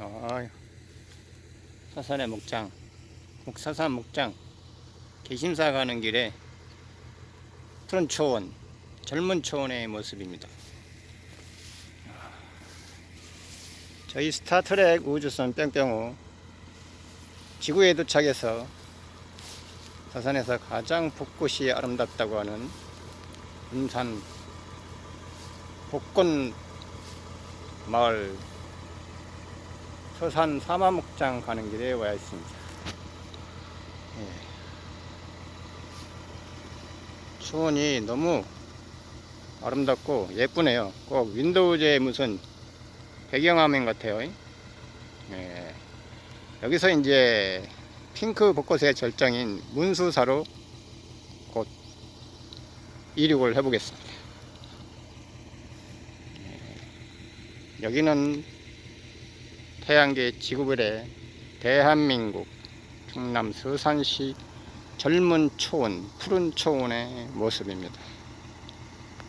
아, 사산의 목장, 목사산 목장, 개심사 가는 길에 푸른 초원, 젊은 초원의 모습입니다. 저희 스타트랙 우주선 뿅뿅우 지구에 도착해서 사산에서 가장 벚꽃이 아름답다고 하는 금산 복권 마을 서산 사마목장 가는 길에 와 있습니다. 예. 초원이 너무 아름답고 예쁘네요. 꼭 윈도우즈의 무슨 배경화면 같아요. 예. 여기서 이제 핑크 벚꽃의 절정인 문수사로 곧 이륙을 해보겠습니다. 예. 여기는 태양계 지구별의 대한민국 충남 서산시 젊은 초원, 푸른 초원의 모습입니다.